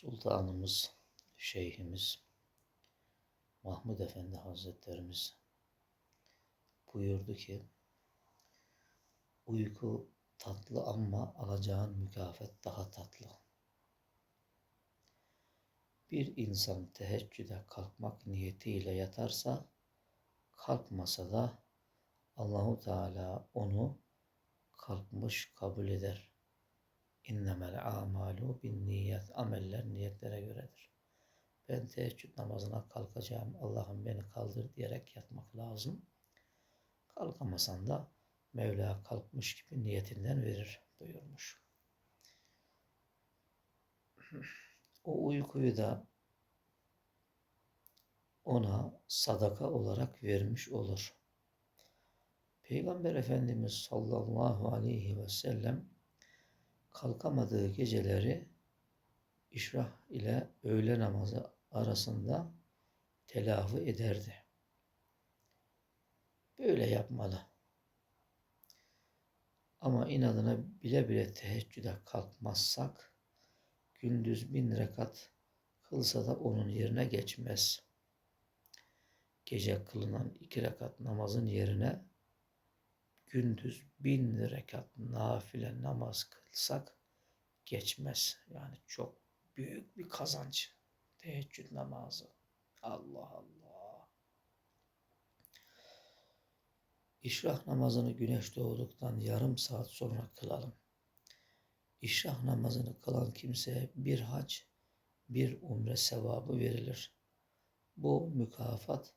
Sultanımız, Şeyhimiz, Mahmud Efendi Hazretlerimiz buyurdu ki, uyku tatlı ama alacağın mükafat daha tatlı. Bir insan teheccüde kalkmak niyetiyle yatarsa, kalkmasa da Allahu Teala onu kalkmış kabul eder. İnnemel amalu bin niyet. Ameller niyetlere göredir. Ben teheccüd namazına kalkacağım. Allah'ım beni kaldır diyerek yatmak lazım. Kalkamasan da Mevla kalkmış gibi niyetinden verir buyurmuş. O uykuyu da ona sadaka olarak vermiş olur. Peygamber Efendimiz sallallahu aleyhi ve sellem kalkamadığı geceleri işrah ile öğle namazı arasında telafi ederdi. Böyle yapmalı. Ama inadına bile bile teheccüde kalkmazsak gündüz bin rekat kılsa da onun yerine geçmez. Gece kılınan iki rekat namazın yerine gündüz bin rekat nafile namaz kılsak geçmez. Yani çok büyük bir kazanç. Teheccüd namazı. Allah Allah. İşrah namazını güneş doğduktan yarım saat sonra kılalım. İşrah namazını kılan kimseye bir hac, bir umre sevabı verilir. Bu mükafat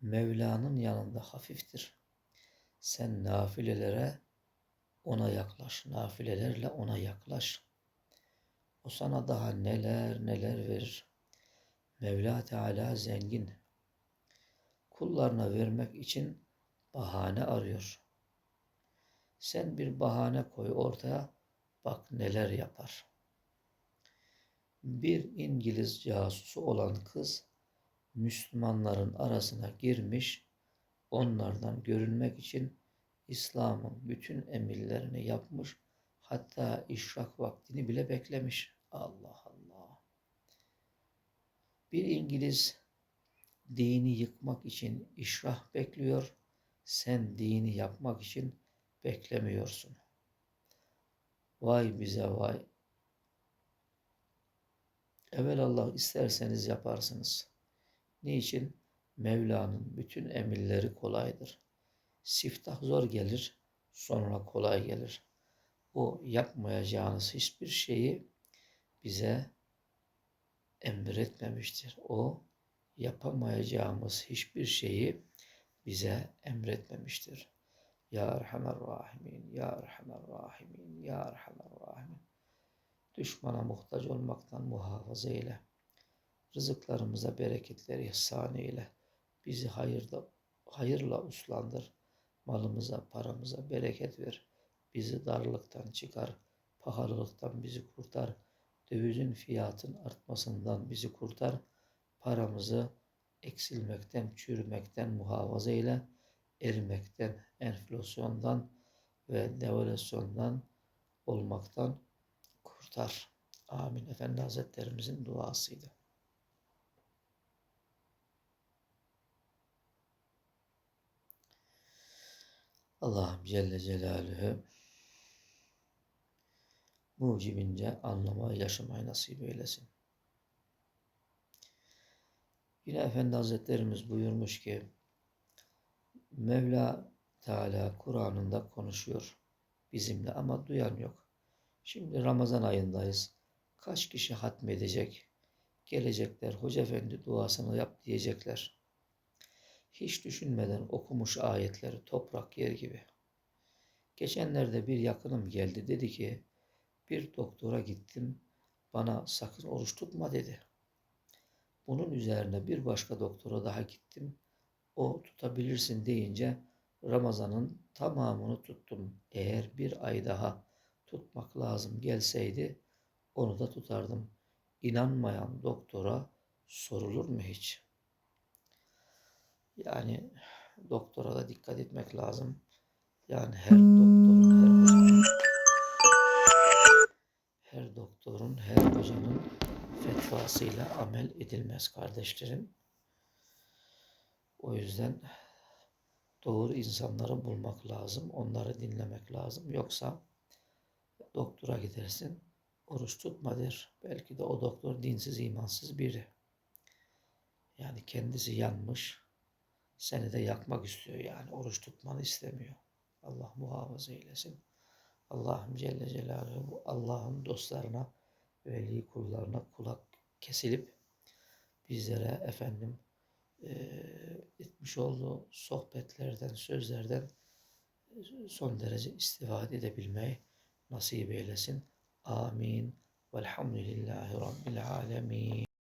Mevla'nın yanında hafiftir. Sen nafilelere ona yaklaş, nafilelerle ona yaklaş. O sana daha neler neler verir. Mevla Teala zengin. Kullarına vermek için bahane arıyor. Sen bir bahane koy ortaya, bak neler yapar. Bir İngiliz casusu olan kız, Müslümanların arasına girmiş, onlardan görünmek için İslam'ın bütün emirlerini yapmış, hatta işrak vaktini bile beklemiş. Allah Allah. Bir İngiliz dini yıkmak için işrah bekliyor, sen dini yapmak için beklemiyorsun. Vay bize vay. Evvel Allah isterseniz yaparsınız. Niçin? Mevla'nın bütün emirleri kolaydır. Siftah zor gelir, sonra kolay gelir. O yapmayacağınız hiçbir şeyi bize emretmemiştir. O yapamayacağımız hiçbir şeyi bize emretmemiştir. Ya Erhamer Rahimin, Ya Erhamer Rahimin, Ya Erhamer Rahimin. Düşmana muhtaç olmaktan muhafaza eyle. Rızıklarımıza bereketleri ihsan eyle. Bizi hayırda, hayırla uslandır. Malımıza, paramıza bereket ver. Bizi darlıktan çıkar. Pahalılıktan bizi kurtar. Dövizin fiyatın artmasından bizi kurtar. Paramızı eksilmekten, çürümekten muhafaza eyle. Erimekten, enflasyondan ve devalüasyondan olmaktan kurtar. Amin. Efendi Hazretlerimizin duasıydı. Allah'ım Celle Celaluhu mucibince anlamayı, yaşamayı nasip eylesin. Yine Efendi Hazretlerimiz buyurmuş ki Mevla Teala Kur'an'ında konuşuyor bizimle ama duyan yok. Şimdi Ramazan ayındayız. Kaç kişi hatmedecek? Gelecekler, Hoca Efendi duasını yap diyecekler. Hiç düşünmeden okumuş ayetleri toprak yer gibi. Geçenlerde bir yakınım geldi dedi ki bir doktora gittim bana sakın oruç tutma dedi. Bunun üzerine bir başka doktora daha gittim. O tutabilirsin deyince Ramazan'ın tamamını tuttum. Eğer bir ay daha tutmak lazım gelseydi onu da tutardım. İnanmayan doktora sorulur mu hiç? Yani doktora da dikkat etmek lazım. Yani her doktorun, her hocanın, her doktorun, her hocanın fetvasıyla amel edilmez kardeşlerim. O yüzden doğru insanları bulmak lazım. Onları dinlemek lazım. Yoksa doktora gidersin. Oruç tutma der. Belki de o doktor dinsiz, imansız biri. Yani kendisi yanmış. Seni de yakmak istiyor yani. Oruç tutmanı istemiyor. Allah muhafaza eylesin. Allah'ım Celle Celaluhu Allah'ın dostlarına, veli kullarına kulak kesilip bizlere efendim eee, etmiş olduğu sohbetlerden, sözlerden e, son derece istifade edebilmeyi nasip eylesin. Amin. Velhamdülillahi Rabbil alemin.